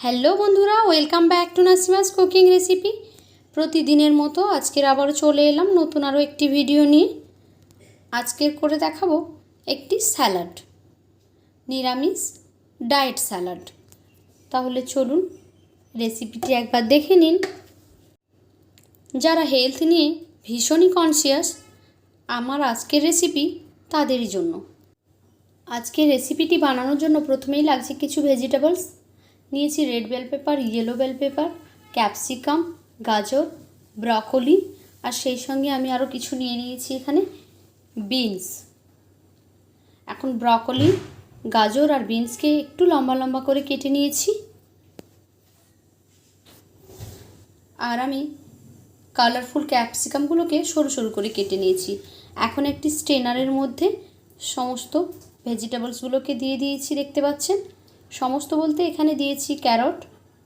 Hello বন্ধুরা, welcome back to Nasima's cooking recipe. প্রতিদিনের মতো আজকের আবারও চলে এলাম নতুন আরও একটি ভিডিও নিয়ে। আজকের করে দেখাবো একটি স্যালাড, নিরামিষ ডায়েট স্যালাড। তাহলে চলুন রেসিপিটি একবার দেখে নিন। যারা হেলথ নিয়ে ভীষণই কনসিয়াস আমার আজকের রেসিপি তাদেরই জন্য। আজকে রেসিপিটি বানানোর জন্য প্রথমেই লাগছে কিছু ভেজিটেবলস নিয়েছি red bell pepper, yellow bell pepper, capsicum, গাজর, ব্রকলি আর সেই সঙ্গে আমি আরও কিছু নিয়ে নিয়েছি এখানে, বিনস। এখন ব্রকলি, গাজর আর বিনসকে একটু লম্বা লম্বা করে কেটে নিয়েছি। আর আমি কালারফুল ক্যাপসিকামগুলোকে সরু সরু করে কেটে নিয়েছি। এখন একটি স্ট্রেনারের মধ্যে সমস্ত ভেজিটেবলসগুলোকে দিয়ে দিয়েছি, দেখতে পাচ্ছেন? সমস্ত বলতে এখানে দিয়েছি ক্যারট,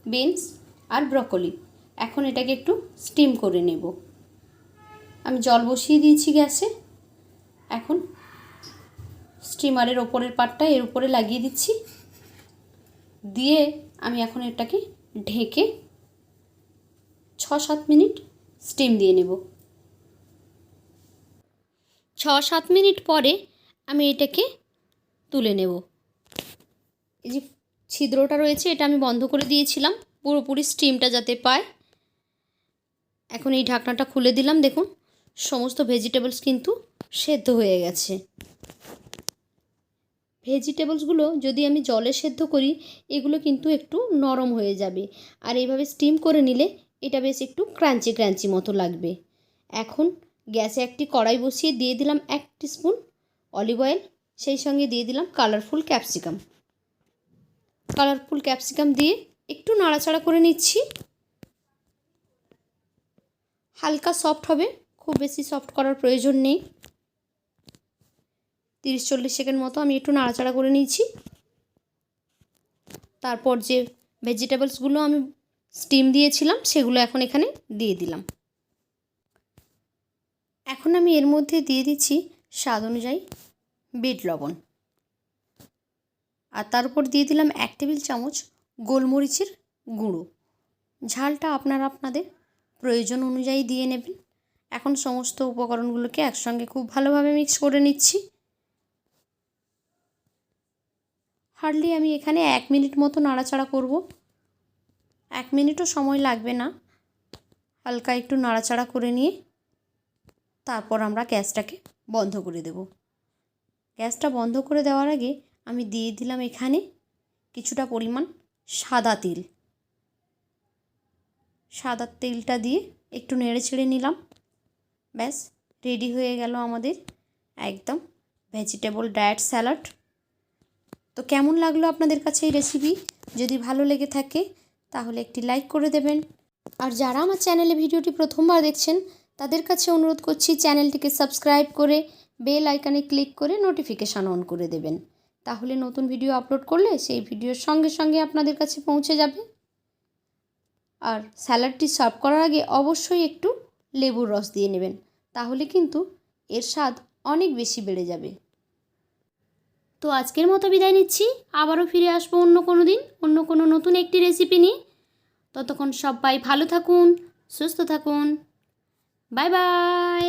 বিনস আর ব্রকলি। এখন এটাকে একটু স্টিম করে নেব। আমি জল বসিয়ে দিয়েছি গ্যাসে। এখন স্টিমারের ওপরের পাটটা এর উপরে লাগিয়ে দিচ্ছি। দিয়ে আমি এখন এটাকে ঢেকে ছ সাত মিনিট স্টিম দিয়ে নেব। ছ সাত মিনিট পরে আমি এটাকে তুলে নেব। এই যে ছিদ্রটা রয়েছে, এটা আমি বন্ধ করে দিয়েছিলাম। পুরোপুরি স্টিমটা যাতে পায়। এখন এই ঢাকনাটা খুলে দিলাম, দেখুন। সমস্ত ভেজিটেবলস কিন্তু সেদ্ধ হয়ে গেছে। ভেজিটেবলসগুলো যদি আমি জলে সেদ্ধ করি, এগুলো কিন্তু একটু নরম হয়ে যাবে। আর এইভাবে স্টিম করে নিলে এটা বেশ একটু ক্রাঞ্চি ক্রাঞ্চি মতো লাগবে। এখন গ্যাসে একটি কড়াই বসিয়ে দিয়ে দিলাম এক স্পুন অলিভ অয়েল সেই সঙ্গে দিয়ে দিলাম কালারফুল ক্যাপসিকাম কালারফুল ক্যাপসিকাম দিয়ে একটু নাড়াচাড়া করে নিচ্ছি। হালকা সফট হবে, খুব বেশি সফট করার প্রয়োজন নেই। তিরিশ চল্লিশ সেকেন্ড মতো আমি একটু নাড়াচাড়া করে নিয়েছি তারপর যে ভেজিটেবলসগুলো আমি স্টিম দিয়েছিলাম, সেগুলো এখন এখানে দিয়ে দিলাম। এখন আমি এর মধ্যে দিয়ে দিচ্ছি স্বাদ অনুযায়ী বিট লবণ। আর তার উপর দিয়ে দিলাম এক টেবিল চামচ গোলমরিচের গুঁড়ো। ঝালটা আপনারা আপনাদের প্রয়োজন অনুযায়ী দিয়ে নেবেন। এখন সমস্ত উপকরণগুলোকে একসঙ্গে খুব ভালোভাবে মিক্স করে নিচ্ছি। হার্ডলি আমি এখানে এক মিনিট মতো নাড়াচাড়া করব। এক মিনিটও সময় লাগবে না। হালকা একটু নাড়াচাড়া করে নিয়ে তারপর আমরা গ্যাসটাকে বন্ধ করে দেব। গ্যাসটা বন্ধ করে দেওয়ার আগে আমি দিয়ে দিলাম এখানে কিছুটা পরিমাণ সাদা তিল। সাদা তেলটা দিয়ে একটু নেড়ে ছেড়ে নিলাম। ব্যাস, রেডি হয়ে গেল আমাদের একদম ভেজিটেবল ডায়েট স্যালাড। তো কেমন লাগল আপনাদের কাছে এই রেসিপি? যদি ভালো লেগে থাকে, তাহলে একটি লাইক করে দেবেন। আর যারা আমার চ্যানেলে ভিডিওটি প্রথমবার দেখছেন, তাদের কাছে অনুরোধ করছি চ্যানেলটিকে সাবস্ক্রাইব করে বেল আইকনে ক্লিক করে নোটিফিকেশান অন করে দেবেন। তাহলে নতুন ভিডিও আপলোড করলে সেই ভিডিওর সঙ্গে সঙ্গে আপনাদের কাছে পৌঁছে যাবে। আর স্যালাডটি সার্ভ করার আগে অবশ্যই একটু লেবুর রস দিয়ে নেবেন, তাহলে কিন্তু এর স্বাদ অনেক বেশি বেড়ে যাবে। তো আজকের মতো বিদায় নিচ্ছি, আবারও ফিরে আসব অন্য কোনো দিন, অন্য কোনো নতুন একটি রেসিপি নিয়ে। ততক্ষণ সবাই ভালো থাকুন, সুস্থ থাকুন বাই বাই